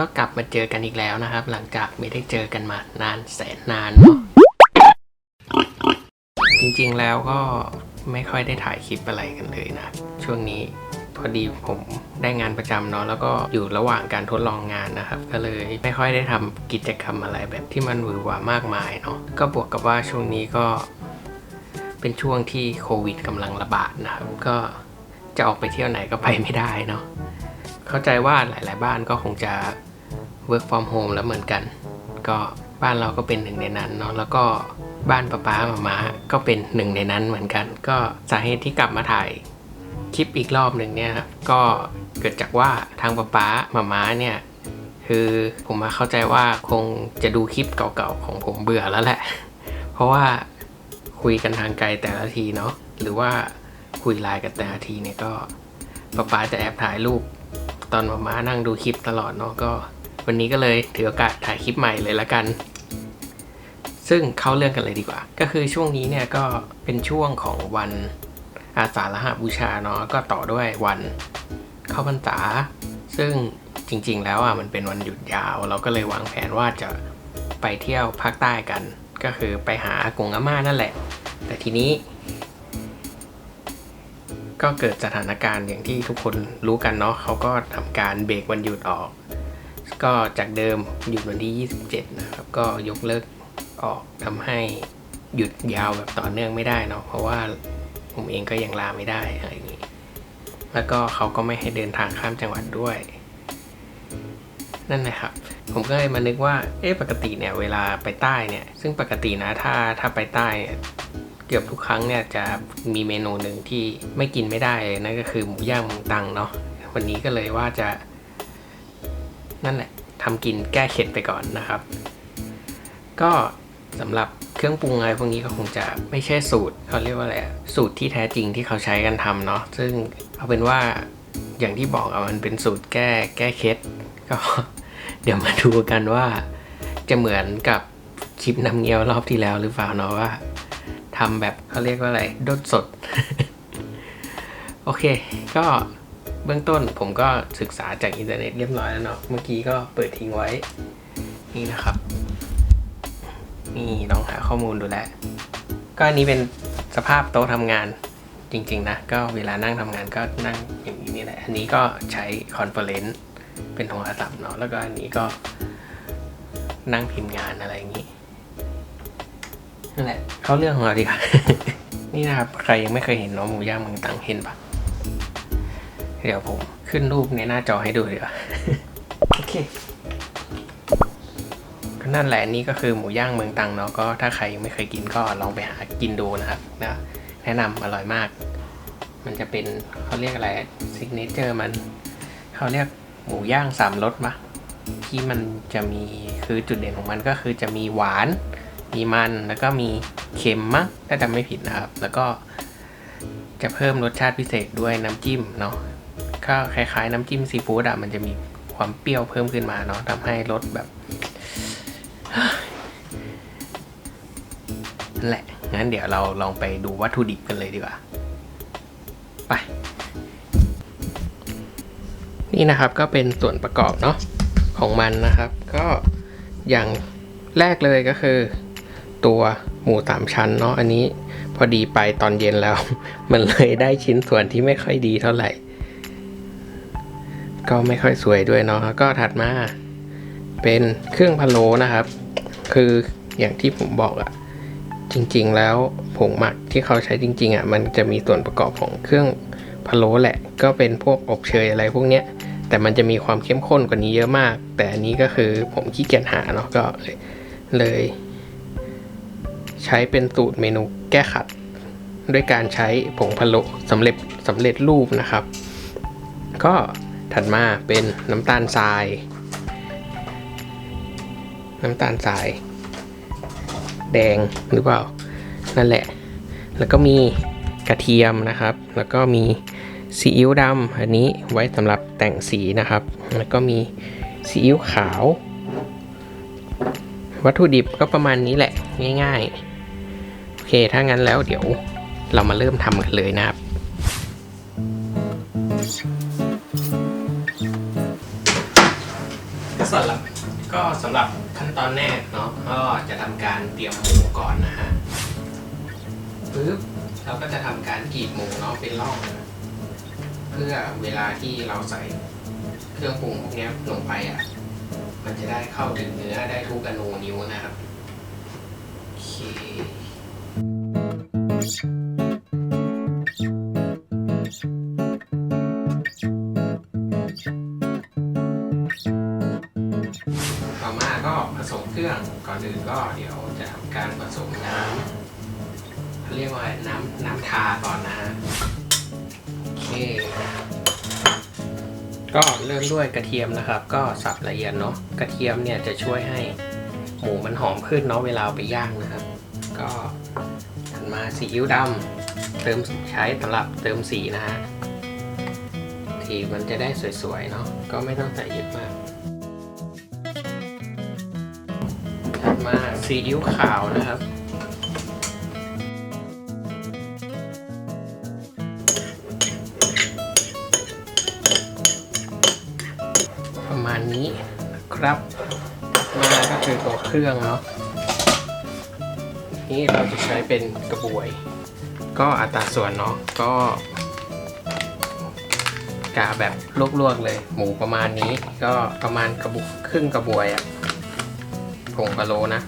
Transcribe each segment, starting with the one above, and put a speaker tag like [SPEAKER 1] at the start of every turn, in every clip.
[SPEAKER 1] ก็กลับมาเจอกันอีกแล้วนะครับ หลังจากไม่ได้เจอกันมานานแสนนานเนาะจริงๆแล้วก็ไม่ค่อยได้ถ่ายคลิปอะไรกันเลยนะ ช่วงนี้พอดีผมได้งานประจำเนาะแล้วก็อยู่ระหว่างการทดลองงานนะครับ ก็เลยไม่ค่อยได้ทำกิจกรรมอะไรแบบที่มันหวือหวามากมายเนาะก็บวกกับว่าช่วงนี้ก็ เป็นช่วงที่โควิดกำลังระบาดนะครับก็จะออกไปเที่ยวไหนก็ไปไม่ได้เนาะเข้าใจว่าหลาย ๆ บ้านก็คงจะ work from home แล้วเหมือนกัน ก็บ้านเราก็เป็นหนึ่งในนั้นเนาะแล้วก็บ้านป้าป้ามามาก็เป็นหนึ่งในนั้นเหมือนกัน ก็สาเหตุที่กลับมาถ่ายคลิปอีกรอบหนึ่งเนี่ยครับก็เกิดจากว่าทางป้าป้ามามาเนี่ยคือผมมาเข้าใจว่าคงจะดูคลิปเก่าๆของผมเบื่อแล้วแหละ เพราะว่าคุยกันทางไกลแต่ละทีเนาะหรือว่าคุยไลน์กันแต่ละทีเนี่ยก็ป๊าป๊าจะแอบถ่ายรูปตอนมาม่านั่งดูคลิปตลอดเนาะก็ วันนี้ก็เลยถือโอกาสถ่ายคลิปใหม่เลยละกัน ซึ่งเข้าเรื่องกันเลยดีกว่า ก็คือช่วงนี้เนี่ยก็เป็นช่วงของวันอาสาฬหบูชาเนาะก็ต่อด้วยวันเข้าพรรษา ซึ่งจริง ๆ แล้วอะมันเป็นวันหยุดยาว เราก็เลยวางแผนว่าจะไปเที่ยวภาคใต้กัน ก็คือไปหาอากงอาม่านั่นแหละ แต่ทีนี้ ก็เกิดสถานการณ์อย่างที่ทุกคนรู้กันเนาะเขาก็ทำการเบรกวันหยุดออก ก็จากเดิมหยุดวันที่ 27 นะครับ ก็ยกเลิกออกทำให้หยุดยาวแบบต่อเนื่องไม่ได้เนาะเพราะว่าผมเองก็ยังลาไม่ได้อะไรอย่างนี้ แล้วก็เขาก็ไม่ให้เดินทางข้ามจังหวัดด้วย นั่นนะครับ ผมก็เลยมานึกว่า เอ๊ะปกติเนี่ยเวลาไปใต้เนี่ย ซึ่งปกตินะถ้าถ้าไปใต้เกือบทุกครั้งเนี่ยจะมีเมนูหนึ่งที่ไม่กินไม่ได้นั่นก็คือหมูย่างเมืองตังเนาะวันนี้ก็เลยว่าจะ นั่นแหละทำกินแก้เข็ดไปก่อนนะครับ ก็สำหรับเครื่องปรุงอะไรพวกนี้ก็คงจะไม่ใช่สูตรเขาเรียกว่าอะไรสูตรที่แท้จริงที่เขาใช้กันทำเนาะซึ่งเอาเป็นว่าอย่างที่บอกอะมันเป็นสูตรแก้แก้เคล็ดก็ เดี๋ยวมาดูกันว่า จะเหมือนกับคลิปน้ำเงี้ยวรอบที่แล้วหรือเปล่าเนาะว่าทำแบบเขาเรียกว่าอะไรดดสด โอเค ก็ บื้องต้นผมก็ศึกษาจากอินเทอร์เน็ตเรียบร้อยแล้วเนาะเมื่อกี้ก็เปิดทิ้งไว้ นี่นะครับ นี่ลองหาข้อมูลดูแลก็อันนี้เป็นสภาพโต๊ะทำงานจริง ๆ นะ ก็เวลานั่งทำงานก็นั่งอย่างนี้นี่แหละ อันนี้ก็ใช้คอนเฟอเรนซ์เป็นโทรศัพท์เนาะแล้วก็อันนี้ก็ นั่งพิมพ์งานอะไรอย่างนี้นั่นแหละเข้าเรื่องของเราดีกว่า นี่นะครับ ใครยังไม่เคยเห็นเน้องหมูย่างเมืองตังเห็นปะ เดี๋ยวผมขึ้นรูปในหน้าจอให้ดูดีกว่าโอเคก็นั่นแหละนี่ก็คือหมูย่างเมืองตังเนาะก็ถ้าใครยังไม่เคยกินก็ลองไปหากินดูนะครับนะแนะนำอร่อยมาก มันจะเป็นเขาเรียกอะไรซิกเนเจอร์มันเขาเรียกหมูย่างสามรสปะที่มันจะมีคือจุดเด่นของมันก็คือจะมีหวาน มีมันแล้วก็มีเค็มมั้งถ้าจำไม่ผิดนะครับ แล้วก็จะเพิ่มรสชาติพิเศษด้วยน้ำจิ้มเนาะ ก็คล้ายๆ น้ำจิ้มซีฟู้ดอะมันจะมีความเปรี้ยวเพิ่มขึ้นมาเนาะทำให้รสแบบนั่นแหละงั้นเดี๋ยวเราลองไปดูวัตถุดิบกันเลยดีกว่า ไป นี่นะครับก็เป็นส่วนประกอบเนาะของมันนะครับ ก็อย่างแรกเลยก็คือ ตัวหมูสามชั้นเนาะอันนี้พอดีไปตอนเย็นแล้ว มันเลยได้ชิ้นส่วนที่ไม่ค่อยดีเท่าไหร่ ก็ไม่ค่อยสวยด้วยเนาะก็ถัดมาเป็นเครื่องพะโล้นะครับ คืออย่างที่ผมบอกอะจริงๆแล้วผงหมักที่เขาใช้จริงๆอะมันจะมีส่วนประกอบของเครื่องพะโล้แหละ ก็เป็นพวกอบเชยอะไรพวกเนี้ยแต่มันจะมีความเข้มข้นกว่านี้เยอะมาก แต่อันนี้ก็คือผมขี้เกียจหาเนาะก็เลย ใช้เป็นสูตรเมนูแก้ขัด ด้วยการใช้ผงพะโล้สำเร็จสำเร็จรูปนะครับ ก็ ถัดมาเป็นน้ำตาลทราย น้ำตาลทราย แดงหรือเปล่า นั่นแหละ แล้วก็มีกระเทียมนะครับ แล้วก็มีซีอิ๊วดำอันนี้ไว้สำหรับแต่งสีนะครับ แล้วก็มีซีอิ๊วขาว วัตถุดิบก็ประมาณนี้แหละง่าย ๆ โอเคถ้างั้นแล้วเดี๋ยวเรามาเริ่มทำกันเลยนะครับ ตอนแรกเนาะก็จะทำการเตรียมหมูก่อนนะฮะปึ๊บเราก็จะทำการกรีดหมูเนาะเป็นร่องนะเพื่อเวลาที่เราใส่เครื่องปรุงพวกเนี้ยลงไปอะ มันจะได้เข้าถึงเนื้อได้ทุกอนูนิ้วนะครับโอเค ก่อนอื่นก็เดี๋ยวจะทำการผสมน้ำเขาเรียกว่าน้ำน้ำทาก่อนนะฮะโอเคก็เริ่มด้วยกระเทียมนะครับ ก็สับละเอียดเนาะกระเทียมเนี่ยจะช่วยให้หมูมันหอมขึ้นเนาะเวลาเอาไปย่างนะครับ ก็ถัดมาซีอิ๊วดำเติมใช้สำหรับเติมสีนะฮะทีมันจะได้สวยๆเนาะก็ไม่ต้องใส่เยอะมาก ซีอิ๊วขาวนะครับ ประมาณนี้นะครับ มาก็คือตัวเครื่องเนาะนี่เราจะใช้เป็นกระบวย ก็อัตราส่วนเนาะก็กะแบบลวกๆเลย หมูประมาณนี้ก็ประมาณกระบุกครึ่งกระบวยอะผงพะโลนะ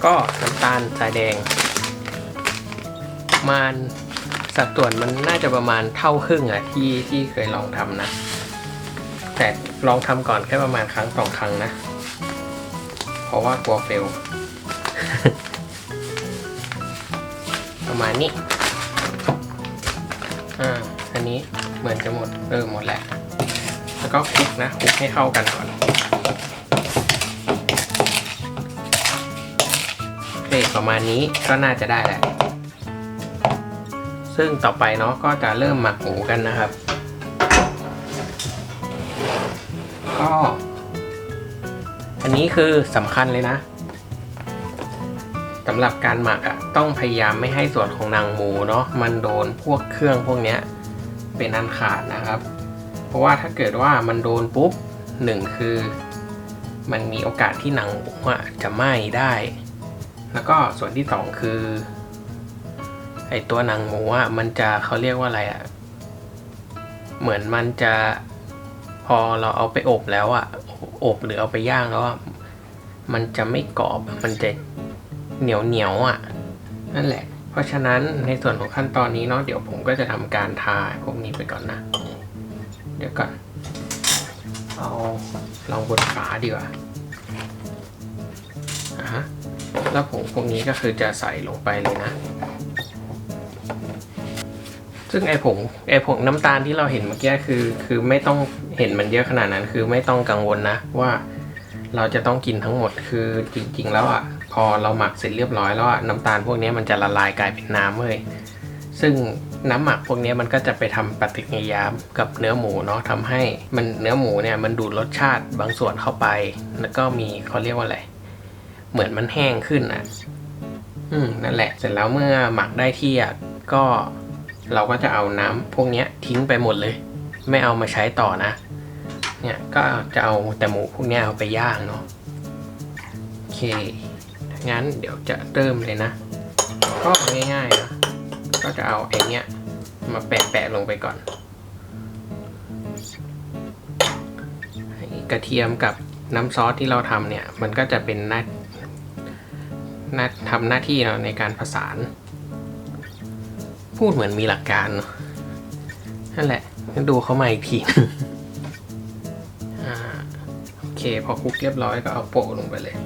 [SPEAKER 1] แล้วก็น้ำตาลทรายแดงมันสัดส่วนมันน่าจะประมาณเท่าครึ่งอะที่ที่เคยลองทำนะ แต่ลองทำก่อนแค่ประมาณครั้งสองครั้งนะ เพราะว่ากลัวเฟล ประมาณนี้อ่าอันนี้เหมือนจะหมดเออหมดแหละแล้วก็คลุกนะคลุกให้เข้ากันก่อน โอเคประมาณนี้ก็น่าจะได้แหละ ซึ่งต่อไปเนาะก็จะเริ่มหมักหมูกันนะครับ ก็ อันนี้คือสำคัญเลยนะสำหรับการหมักอะ่ะต้องพยายามไม่ให้ส่วนของหนังหมูเนาะมันโดนพวกเครื่องพวกเนี้ยเป็นอันขาดนะครับ เพราะว่าถ้าเกิดว่ามันโดนปุ๊บหนึ่งคือ มันมีโอกาสที่หนังหมูอะจะไหม้ได้ แล้วก็ส่วนที่สองคือไอตัวหนังหมูอะมันจะเขาเรียกว่าอะไรอะ เหมือนมันจะพอเราเอาไปอบแล้วอะอบหรือเอาไปย่างแล้วอะมันจะไม่กรอบมันจะเหนียวเหนียวอะ นั่นแหละ เพราะฉะนั้นในส่วนของขั้นตอนนี้เนาะเดี๋ยวผมก็จะทำการทาพวกนี้ไปก่อนนะ เดี๋ยวก่อน เอาลองบนฝาดีกว่า แล้วผงพวกนี้ก็คือจะใส่ลงไปเลยนะ ซึ่งไอผงไอผงน้ำตาลที่เราเห็นเมื่อกี้คือ คือไม่ต้องเห็นมันเยอะขนาดนั้น คือไม่ต้องกังวลนะว่าเราจะต้องกินทั้งหมดคือจริง ๆ แล้วอะพอเราหมักเสร็จเรียบร้อยแล้วอะน้ำตาลพวกนี้มันจะละลายกลายเป็นน้ำเลยซึ่งน้ำหมักพวกนี้มันก็จะไปทำปฏิกิริยากับเนื้อหมูเนาะทำให้มันเนื้อหมูเนี่ยมันดูดรสชาติบางส่วนเข้าไป แล้วก็มีเขาเรียกว่าอะไร เหมือนมันแห้งขึ้นอะ อืมนั่นแหละ เสร็จแล้วเมื่อหมักได้ที่อะก็เราก็จะเอาน้ำพวกนี้ทิ้งไปหมดเลย ไม่เอามาใช้ต่อนะ เนี่ยก็จะเอาแต่หมูพวกนี้เอาไปย่างเนาะโอเค งั้นเดี๋ยวจะเริ่มเลยนะ ก็ง่ายๆนะ ก็จะเอาไอ้เนี้ยมาแปะๆลงไปก่อนกระเทียมกับน้ำซอสที่เราทำเนี่ย มันก็จะเป็นน้าหน้า ทำหน้าที่เราในการผสาน พูดเหมือนมีหลักการเนอะนั่นแหละงั้นดูเขามาอีกทีโอเค พอคลุกเรียบร้อยก็เอาโปะลงไปเลย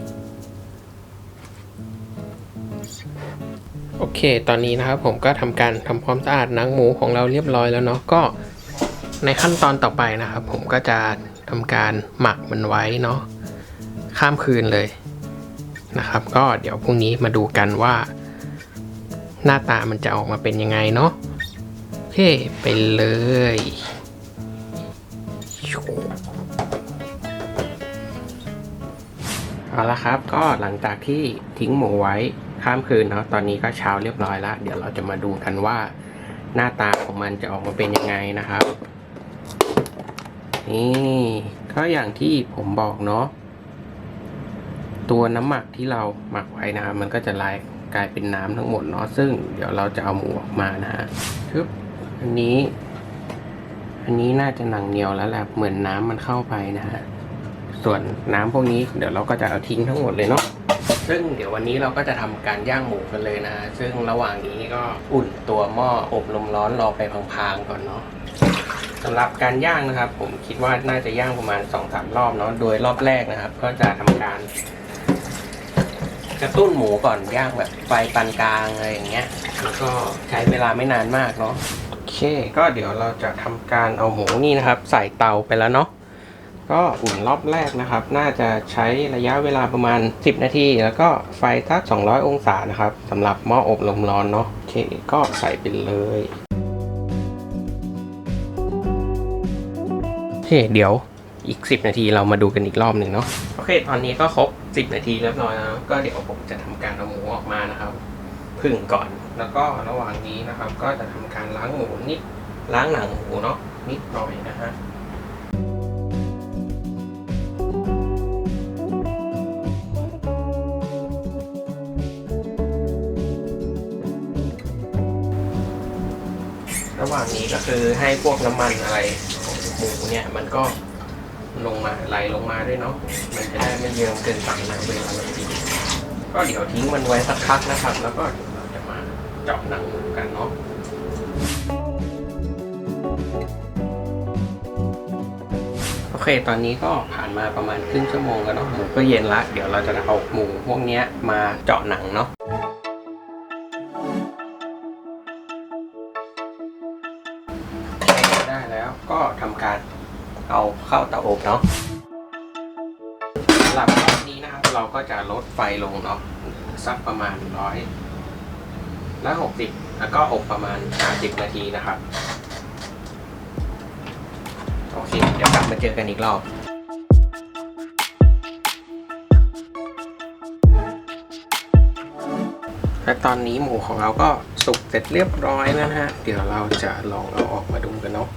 [SPEAKER 1] โอเค ตอนนี้นะครับผมก็ทำการทำความสะอาดหนังหมูของเราเรียบร้อยแล้วเนาะก็ในขั้นตอนต่อไปนะครับ ผมก็จะทำการหมักมันไว้เนาะข้ามคืนเลย นะครับ ก็เดี๋ยวพรุ่งนี้มาดูกันว่า หน้าตามันจะออกมาเป็นยังไงเนาะโอเคไปเลยเอาละครับ ก็หลังจากที่ทิ้งหมูไว้ข้ามคืนเนาะตอนนี้ก็เช้าเรียบร้อยแล้วเดี๋ยวเราจะมาดูกันว่า หน้าตาของมันจะออกมาเป็นยังไงนะครับนี่ก็อย่างที่ผมบอกเนาะ ตัวน้ำหมักที่เราหมักไว้นะครับมันก็จะลายกลายเป็นน้ำทั้งหมดเนาะซึ่งเดี๋ยวเราจะเอาหมูออกมานะฮะชึบอันนี้ อันนี้น่าจะหนังเหนียวแล้วแหละเหมือนน้ำมันเข้าไปนะฮะส่วนน้ำพวกนี้เดี๋ยวเราก็จะเอาทิ้งทั้งหมดเลยเนาะซึ่งเดี๋ยววันนี้เราก็จะทำการย่างหมูกันเลยนะฮะซึ่งระหว่างนี้ก็อุ่นตัวหม้ออบลมร้อนรอไปพางๆก่อนเนาะสำหรับการย่างนะครับ ผมคิดว่าน่าจะย่างประมาณ2อสารอบเนาะ โดยรอบแรกนะครับ ก็จะทำการ กระตุ้นหมูก่อนย่างแบบไฟปานกลางอะไรอย่างเงี้ย แล้วก็ใช้เวลาไม่นานมากเนาะโอเค ก็เดี๋ยวเราจะทำการเอาหมูนี่นะครับ ใส่เตาไปแล้วเนาะก็อุ่นรอบแรกนะครับ น่าจะใช้ระยะเวลาประมาณ 10 นาที แล้วก็ไฟสัก200 องศานะครับสำหรับหม้ออบลมร้อนเนาะโอเคก็ใส่ไปเลยโอเคเดี๋ยวอีก 10 นาทีเรามาดูกันอีกรอบหนึ่งเนาะโอเค ตอนนี้ก็ครบ 10นาทีเรียบร้อยแล้วก็เดี๋ยวผมจะทำการเอาหมูออกมานะครับพึ่งก่อน แล้วก็ระหว่างนี้นะครับ ก็จะทำการล้างหมูนิดล้างหนังหมูเนาะนิดหน่อยนะฮะระหว่างนี้ก็คือให้พวกน้ำมันอะไรของหมูเนี่ยมันก็ ลงมาไหลลงมาด้วยเนาะมันจะได้ไม่เยิ้มเกินไปนะเวลาเรากินก็เดี๋ยวทิ้งมันไว้สักพักนะครับ แล้วก็เราจะมาเจาะหนังหมูกันเนาะโอเค ตอนนี้ก็ผ่านมาประมาณครึ่งชั่วโมงแล้วเนาะหมูก็เย็นละ เดี๋ยวเราจะเอาหมูพวกนี้มาเจาะหนังเนาะได้แล้วก็ทำการ เอาเข้าเตาอบเนาะสำหรับรอบนี้นะครับเราก็จะลดไฟลงเนาะสักประมาณร้อยและหกสิบแล้วก็อบประมาณห้าสิบนาทีนะครับโอเคเดี๋ยวกลับมาเจอกันอีกรอบและตอนนี้หมูของเราก็สุกเสร็จเรียบร้อยแล้วนะฮะ เดี๋ยวเราจะลองเอาออกมาดูกันเนาะ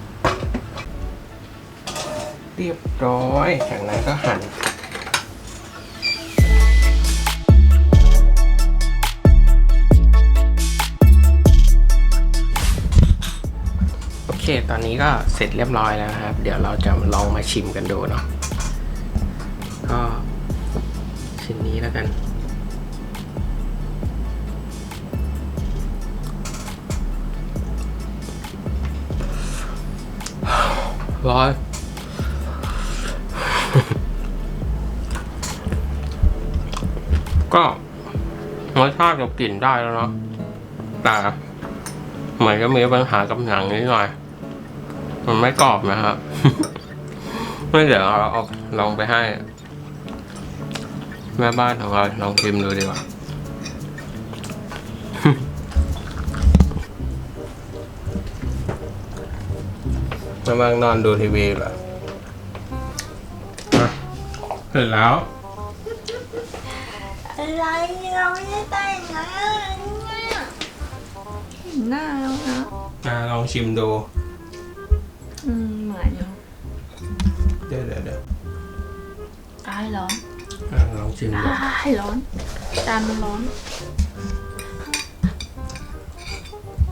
[SPEAKER 1] เรียบร้อย จากนั้นก็หั่นโอเค ตอนนี้ก็เสร็จเรียบร้อยแล้วครับ เดี๋ยวเราจะลองมาชิมกันดูเนาะก็ชิ้นนี้แล้วกันร้อย สชาติกับกลิ่นได้แล้วเนาะแต่เหมือนจะมีปัญหากับหนังนิดหน่อย มันไม่กรอบนะครับไม่เดี๋ยวเราเอาลองไปให้ แม่บ้านของเราลองชิมดูดีกว่าแม่บ้านนอนดูทีวีเหรออะเสร็จแล้ว
[SPEAKER 2] อะไร เราไม่ได้แต่งงานเนี่ยเห็นหน้าแล้วนะ
[SPEAKER 1] อะลองชิมดู
[SPEAKER 2] อืมเหมือนอยู่
[SPEAKER 1] เดี๋ยวเดี๋ยวเดี๋ยว
[SPEAKER 2] ตายร้อน
[SPEAKER 1] อะลองชิมดู
[SPEAKER 2] ตายร้อนจานมันร้อน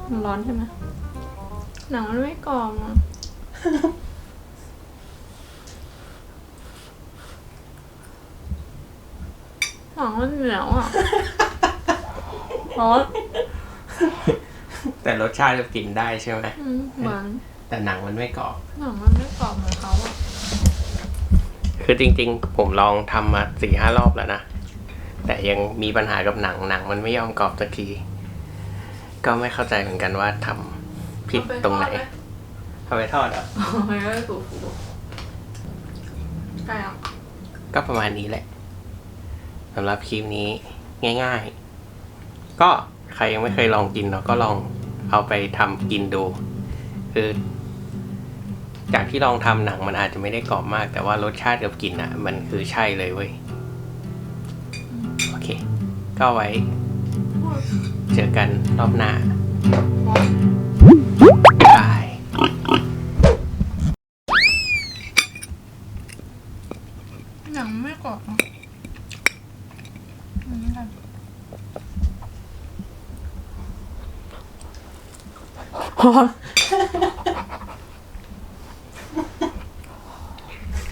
[SPEAKER 2] มันร้อนใช่ไหมหนังมันไม่กรอบอะ หนังมันเหนียวอะร้อน
[SPEAKER 1] แต่รสชาติจะกินได้ใช่ไหม
[SPEAKER 2] อืมเหมือน
[SPEAKER 1] แต่หนังมันไม่กรอบ
[SPEAKER 2] หนังมันไม่กรอบเหมือนเขาอะ
[SPEAKER 1] คือจริง ๆ ผมลองทำมาสี่ห้ารอบแล้วนะ แต่ยังมีปัญหากับหนังหนังมันไม่ยอมกรอบสักที ก็ไม่เข้าใจเหมือนกันว่าทำผิดตรงไหนเอาไปทอดเหรอะ
[SPEAKER 2] ไม่ได้ฟูฟูไก่อะ
[SPEAKER 1] ก็ประมาณนี้แหละ สำหรับคลิปนี้ง่าย ๆ ก็ใครยังไม่เคยลองกินเนาะก็ลองเอาไปทำกินดู คือจากที่ลองทำหนังมันอาจจะไม่ได้กรอบมาก แต่ว่ารสชาติกับกลิ่นอะ มันคือใช่เลยเว้ย โอเค ก็ไว้ เจอกันรอบหน้า